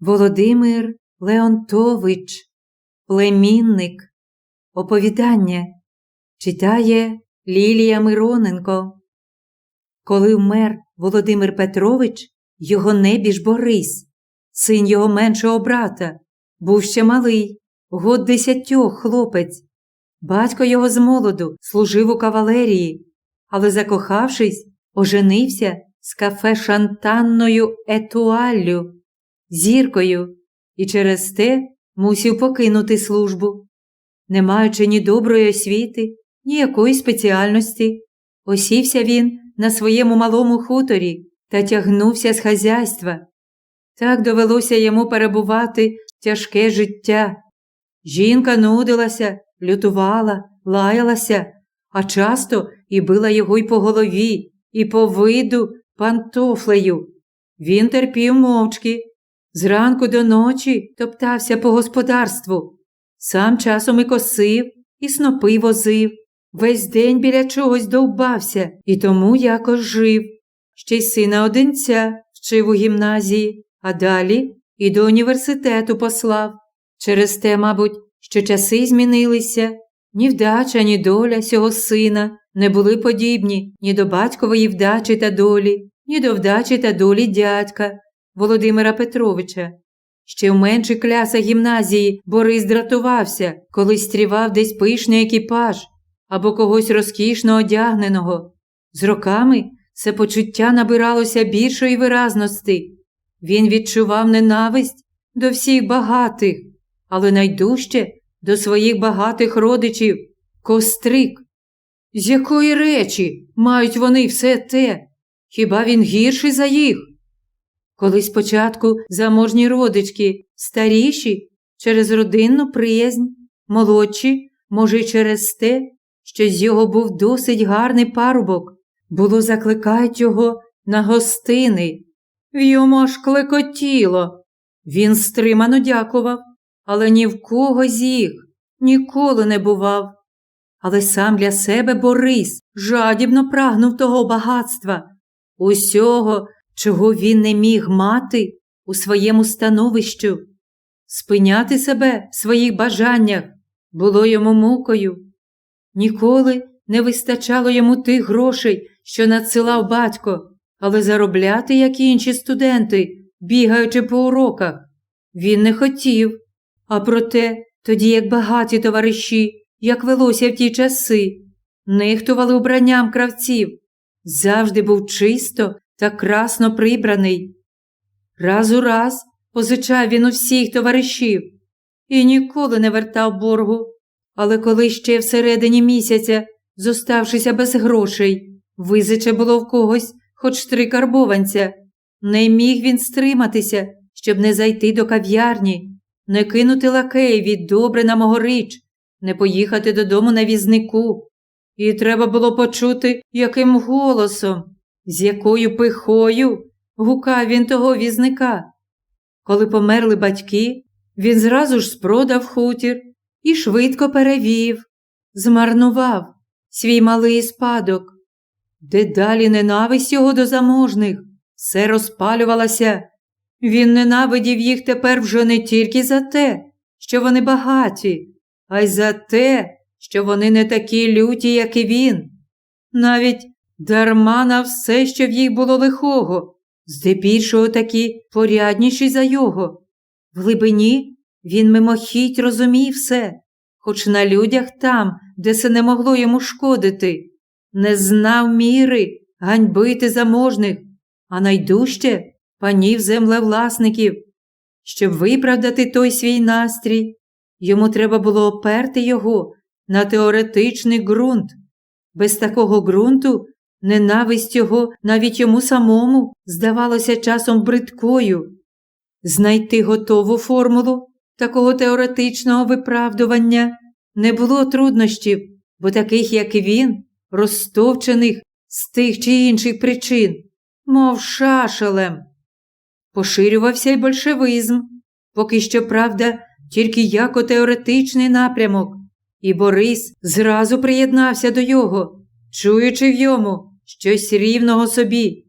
Володимир Леонтович, племінник. Оповідання читає Лілія Мироненко. Коли вмер Володимир Петрович, його небіж Борис, син його меншого брата, був ще малий, год десятьох хлопець. Батько його з молоду служив у кавалерії, але, закохавшись, оженився з кафе Шантанною Етуаллю, зіркою, і через те мусів покинути службу. Не маючи ні доброї освіти, ні якої спеціальності, осівся він на своєму малому хуторі та тягнувся з хазяйства. Так довелося йому перебувати тяжке життя. Жінка нудилася, лютувала, лаялася, а часто і била його й по голові, і по виду пантофлею. Він терпів мовчки, зранку до ночі топтався по господарству, сам часом і косив, і снопи возив, весь день біля чогось довбався і тому якось жив. Ще й сина одинця вчив у гімназії, а далі і до університету послав. Через те, мабуть, що часи змінилися, ні вдача, ні доля сього сина не були подібні ні до батькової вдачі та долі, ні до вдачі та долі дядька Володимира Петровича. Ще в менших клясах гімназії Борис дратувався, коли стрівав десь пишний екіпаж або когось розкішно одягненого. З роками це почуття набиралося більшої виразності. Він відчував ненависть до всіх багатих, але найдужче до своїх багатих родичів кострик. З якої речі мають вони все те? Хіба він гірший за їх? Коли спочатку заможні родички, старіші через родинну приязнь, молодші, може, й через те, що з його був досить гарний парубок, було закликають його на гостини. В йому аж клекотіло. Він стримано дякував, але ні в кого з їх ніколи не бував. Але сам для себе Борис жадібно прагнув того багатства, усього, чого він не міг мати у своєму становищу. Спиняти себе в своїх бажаннях було йому мукою. Ніколи не вистачало йому тих грошей, що надсилав батько, але заробляти, як і інші студенти, бігаючи по уроках, він не хотів. А проте, тоді як багаті товариші, як велося в ті часи, нехтували убранням кравців, завжди був чисто та красно прибраний. Раз у раз позичав він у всіх товаришів і ніколи не вертав боргу. Але коли ще всередині місяця, зоставшися без грошей, визиче було в когось хоч три карбованця, не міг він стриматися, щоб не зайти до кав'ярні, не кинути лакеєві добре на могорич, не поїхати додому на візнику. І треба було почути, яким голосом, з якою пихою гукав він того візника. Коли померли батьки, він зразу ж спродав хутір і швидко перевів, змарнував свій малий спадок. Дедалі ненависть його до заможних все розпалювалася. Він ненавидів їх тепер вже не тільки за те, що вони багаті, а й за те, що вони не такі люті, як і він. Навіть дарма на все, що в їх було лихого, здебільшого такі порядніші за його. В глибині він мимохідь розумів все, хоч на людях там, де це не могло йому шкодити, не знав міри ганьбити заможних, а найдужче панів землевласників. Щоб виправдати той свій настрій, йому треба було оперти його на теоретичний ґрунт. Без такого ґрунту ненависть його навіть йому самому здавалося часом бридкою. Знайти готову формулу такого теоретичного виправдування не було труднощів, бо таких, як він, розтовчених з тих чи інших причин, мов шашелем. Поширювався й большевизм, поки що, правда, тільки як теоретичний напрямок, і Борис зразу приєднався до його, чуючи в йому щось рівного собі.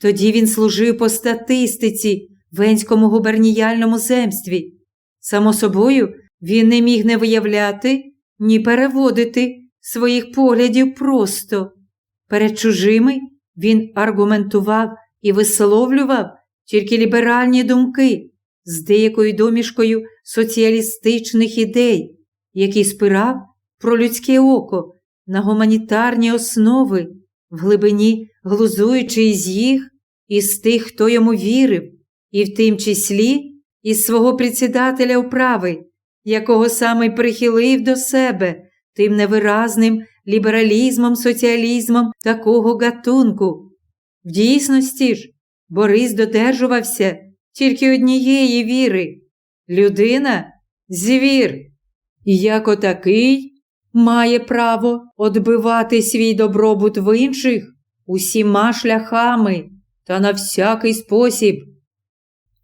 Тоді він служив по статистиці в венському губерніяльному земстві. Само собою, він не міг не виявляти, ні переводити своїх поглядів просто. Перед чужими він аргументував і висловлював тільки ліберальні думки з деякою домішкою соціалістичних ідей, які спирав про людське око на гуманітарні основи, в глибині глузуючи із їх, із тих, хто йому вірив, і в тим числі із свого председателя управи, якого саме прихилив до себе тим невиразним лібералізмом, соціалізмом такого гатунку. В дійсності ж, Борис додержувався тільки однієї віри людина звір, і як отакий має право одбивати свій добробут в інших усіма шляхами та на всякий спосіб.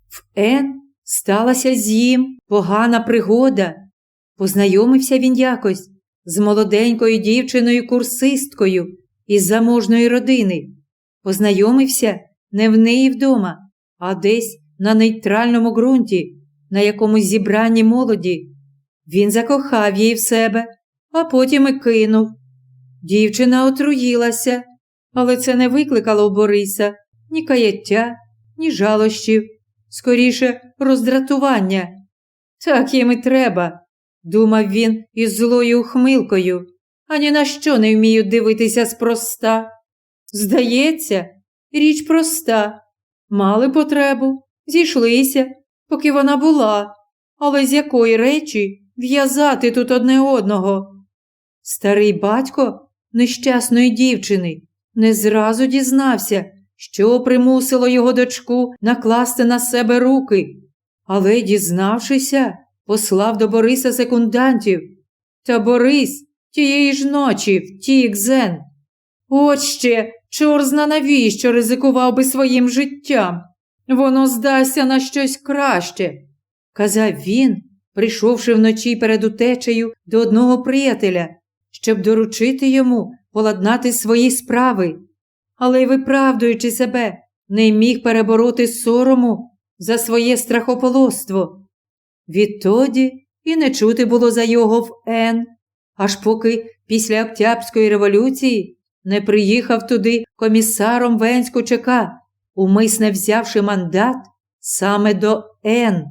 В Н сталася з їм погана пригода. Познайомився він якось з молоденькою дівчиною курсисткою із заможної родини. Познайомився не в неї вдома, а десь на нейтральному ґрунті, на якомусь зібранні молоді. Він закохав її в себе, а потім і кинув. Дівчина отруїлася, але це не викликало у Бориса ні каяття, ні жалощів, скоріше роздратування. Так їм і треба, думав він із злою ухмилкою, ані на що не вміють дивитися спроста. Здається, річ проста. Мали потребу, зійшлися, поки вона була, але з якої речі в'язати тут одне одного. Старий батько нещасної дівчини не зразу дізнався, що примусило його дочку накласти на себе руки, але, дізнавшися, послав до Бориса секундантів. Та Борис тієї ж ночі втік зен. От ще чор зна навіщо ризикував би своїм життям. Воно здасться на щось краще, казав він, прийшовши вночі перед утечею до одного приятеля, щоб доручити йому поладнати свої справи, але й виправдуючи себе, не міг перебороти сорому за своє страхополоство. Відтоді і не чути було за його в Н, аж поки після Октябрської революції не приїхав туди комісаром Венську ЧК, умисне взявши мандат саме до Н.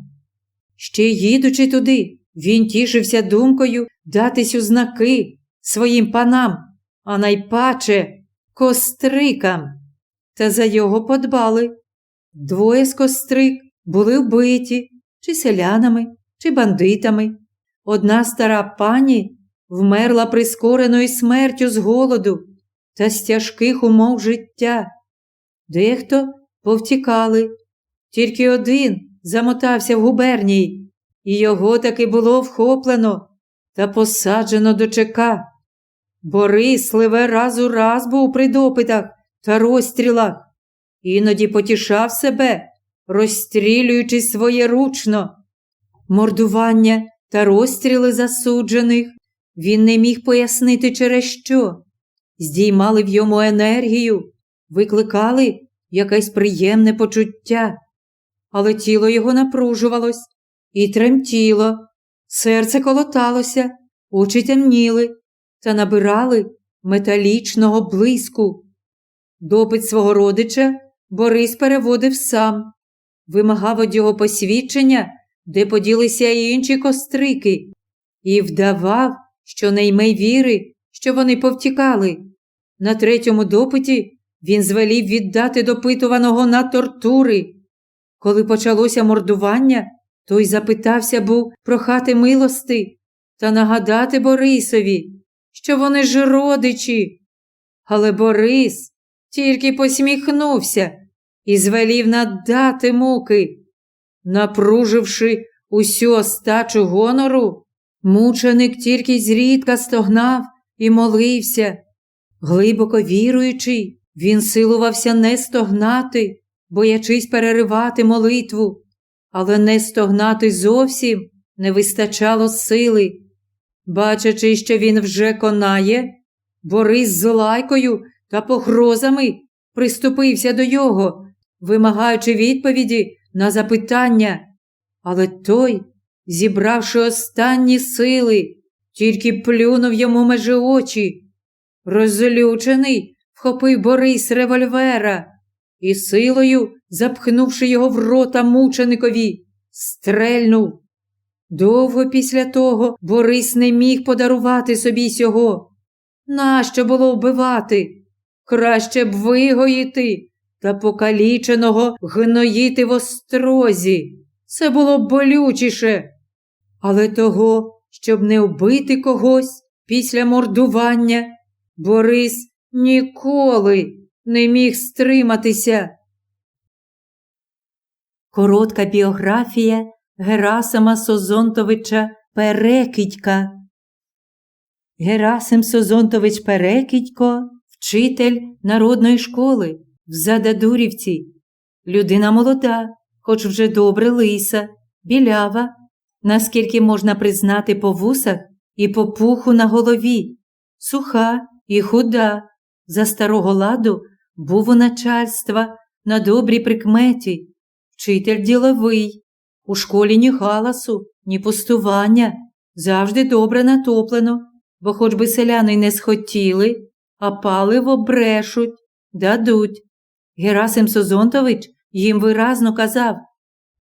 Ще їдучи туди, він тішився думкою датись у знаки своїм панам, а найпаче кострикам. Та за його подбали. Двоє з кострик були вбиті, чи селянами, чи бандитами. Одна стара пані вмерла прискореною смертю з голоду та з тяжких умов життя. Дехто повтікали, тільки один замотався в губернії, і його таки було вхоплено та посаджено до ЧК. Борис ливе раз у раз був при допитах та розстрілах, іноді потішав себе, розстрілюючи своєручно. Мордування та розстріли засуджених він не міг пояснити, через що. Здіймали в йому енергію, викликали якесь приємне почуття, але тіло його напружувалось і тремтіло, серце колоталося, очі темніли та набирали металічного блиску. Допит свого родича Борис переводив сам, вимагав від його посвідчення, де поділися й інші кострики, і вдавав, що не йме віри, що вони повтікали. На третьому допиті він звелів віддати допитуваного на тортури. Коли почалося мордування, той запитався був прохати милости та нагадати Борисові, що вони ж родичі. Але Борис тільки посміхнувся і звелів надати муки. Напруживши усю остачу гонору, мученик тільки зрідка стогнав і молився. Глибоко віруючий, він силувався не стогнати, боячись переривати молитву, але не стогнати зовсім не вистачало сили. Бачачи, що він вже конає, Борис з лайкою та погрозами приступився до його, вимагаючи відповіді на запитання, але той, зібравши останні сили, тільки плюнув йому межі очі. Розлючений, вхопив Борис револьвера і силою, запхнувши його в рота мученикові, стрельнув. Довго після того Борис не міг подарувати собі сього. Нащо було вбивати? Краще б вигоїти та покаліченого гноїти в острозі. Це було б болючіше. Але того, щоб не вбити когось після мордування, Борис ніколи не міг стриматися. Коротка біографія Герасима Созонтовича Перекидька. Герасим Созонтович Перекидько, вчитель народної школи в Зададурівці. Людина молода, хоч вже добре лиса, білява, наскільки можна признати по вусах і по пуху на голові, суха і худа. За старого ладу був у начальства на добрій прикметі, вчитель діловий, у школі ні галасу, ні пустування, завжди добре натоплено, бо хоч би селяни не схотіли, а паливо брешуть, дадуть. Герасим Созонтович їм виразно казав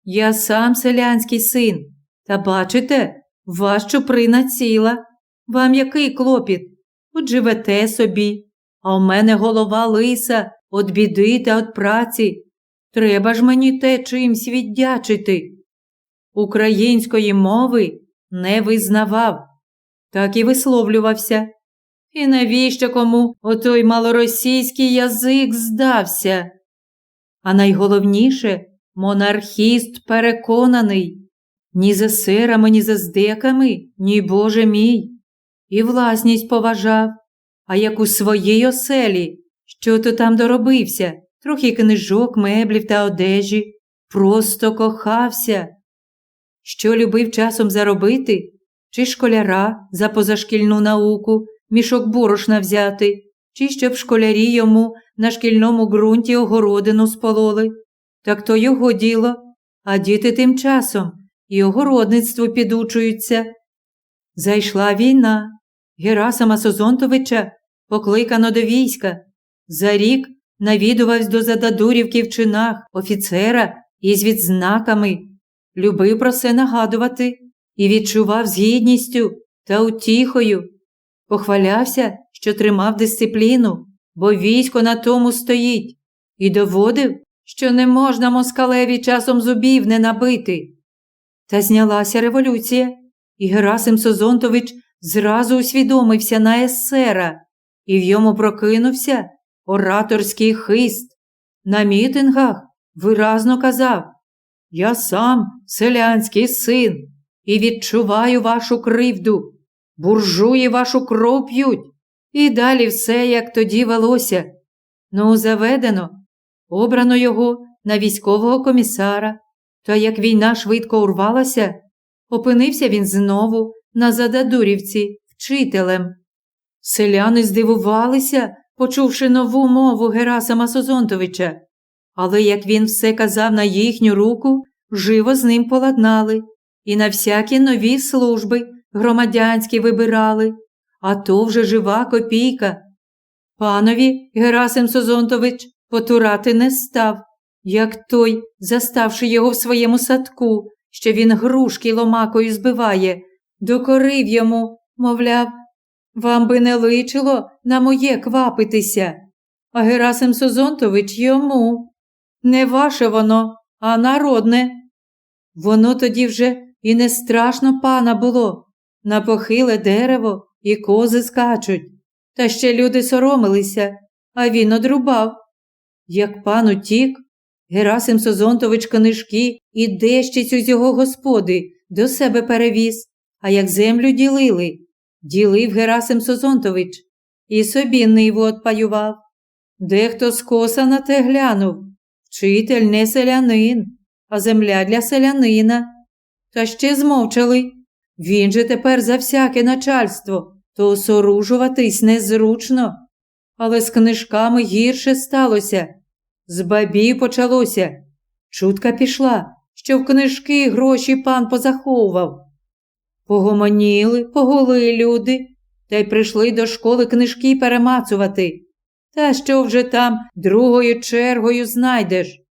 Я сам селянський син, та бачите, вас чуприна ціла. Вам який клопіт? От живете собі, а в мене голова лиса від біди та від праці. Треба ж мені те чимсь віддячити. Української мови не визнавав, так і висловлювався. І навіщо кому отой малоросійський язик здався? А найголовніше, монархіст переконаний, ні за сирами, ні за здеками, ні Боже мій. І власність поважав, а як у своїй оселі, що то там доробився, трохи книжок, меблів та одежі, просто кохався. Що любив часом заробити, чи школяра за позашкільну науку, мішок борошна взяти, чи щоб школярі йому на шкільному ґрунті огородину спололи. Так то його діло, а діти тим часом і огородництву підучуються. Зайшла війна. Герасима Созонтовича покликано до війська. За рік навідувався до Зададурівки в чинах офіцера із відзнаками, любив про це нагадувати і відчував з гідністю та утіхою. Похвалявся, що тримав дисципліну, бо військо на тому стоїть, і доводив, що не можна москалеві часом зубів не набити. Та знялася революція, і Герасим Созонтович зразу усвідомився на есера, і в йому прокинувся ораторський хист. На мітингах виразно казав Я сам селянський син і відчуваю вашу кривду, буржуї вашу кров п'ють, і далі все, як тоді велося. Ну, заведено, обрано його на військового комісара, та як війна швидко урвалася, опинився він знову на Зададурівці вчителем. Селяни здивувалися, почувши нову мову Герасима Созонтовича, але як він все казав на їхню руку, живо з ним поладнали і на всякі нові служби громадянські вибирали, а то вже жива копійка. Панові Герасим Созонтович потурати не став, як той, заставши його в своєму садку, що він грушки ломакою збиває, докорив йому, мовляв, вам би не личило на моє квапитися. А Герасим Созонтович йому. Не ваше воно, а народне. Воно тоді вже і не страшно пана було. На похиле дерево і кози скачуть. Та ще люди соромилися, а він одрубав. Як пан утік, Герасим Созонтович книжки і дещицю з його господи до себе перевіз, а як землю ділили, ділив Герасим Созонтович і собі ниву отпаював. Дехто скоса на те глянув. Вчитель не селянин, а земля для селянина. Та ще змовчали. Він же тепер за всяке начальство, то осоружуватись незручно. Але з книжками гірше сталося. З бабів почалося. чутка пішла, що в книжки гроші пан позаховував. Погомоніли, погули люди, та й прийшли до школи книжки перемацувати. Та що вже там другою чергою знайдеш?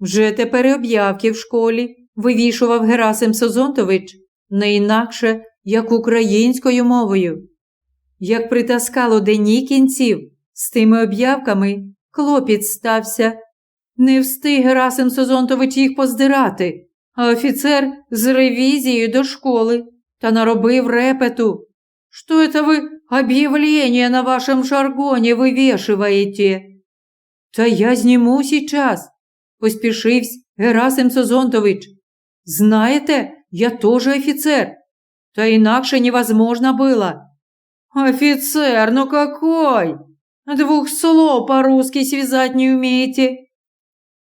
Вже тепер об'явки в школі вивішував Герасим Созонтович не інакше, як українською мовою. Як притаскало дені кінців, з тими об'явками клопіт стався. Не встиг Герасим Созонтович їх поздирати, а офіцер з ревізією до школи та наробив репету. Что это вы объявление на вашем жаргоне вывешиваете? Та я зніму сейчас, поспішився Герасим Созонтович. Знаєте, я тоже офицер. Та інакше невозможно было. Офицер, ну какой? Двух слов по-русски связать не умеете.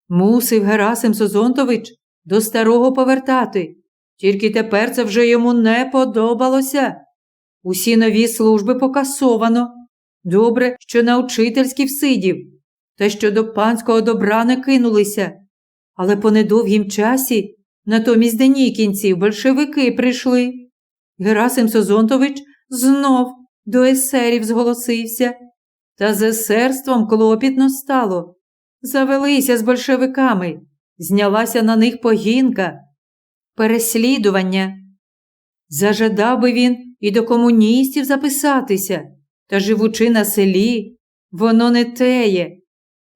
Мусив Герасим Созонтович до старого повертати. Тільки тепер це вже йому не подобалося. Усі нові служби покасовано. Добре, що на учительські всидів, та що до панського добра не кинулися. Але по недовгім часі натомість денікінців большевики прийшли. Герасим Созонтович знов до есерів зголосився. Та з есерством клопітно стало. Завелися з большевиками, знялася на них погінка, переслідування. Зажадав би він і до комуністів записатися, та, живучи на селі, воно не теє.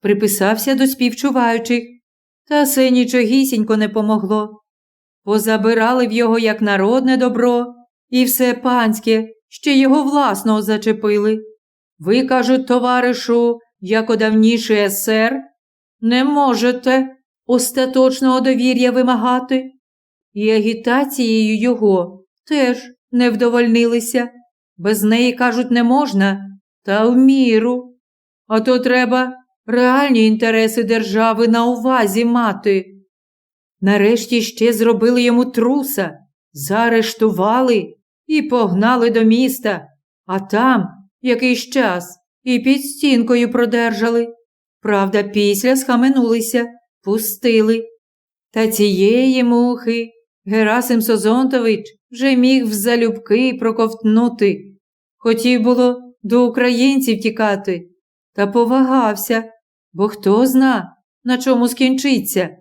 Приписався до співчуваючих, та все нічогісінько не помогло. Позабирали в його як народне добро, і все панське, ще його власного зачепили. Ви, кажуть, товаришу, як одавніший есер, не можете остаточного довір'я вимагати. І агітацією його теж не вдовольнилися. Без неї, кажуть, не можна, та в міру. А то треба реальні інтереси держави на увазі мати. Нарешті ще зробили йому труса, заарештували і погнали до міста, а там якийсь час і під стінкою продержали. Правда, після схаменулися, пустили. Та цієї мухи Герасим Созонтович вже міг в залюбки проковтнути. Хотів було до українців тікати, та повагався, бо хто зна, на чому скінчиться,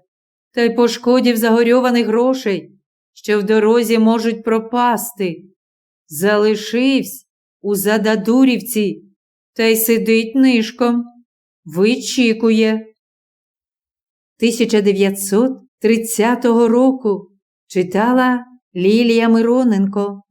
та й пошкодів загорьованих грошей, що в дорозі можуть пропасти. Залишився у Зададурівці та й сидить нишком, вичікує. 1930 року читала Лілія Мироненко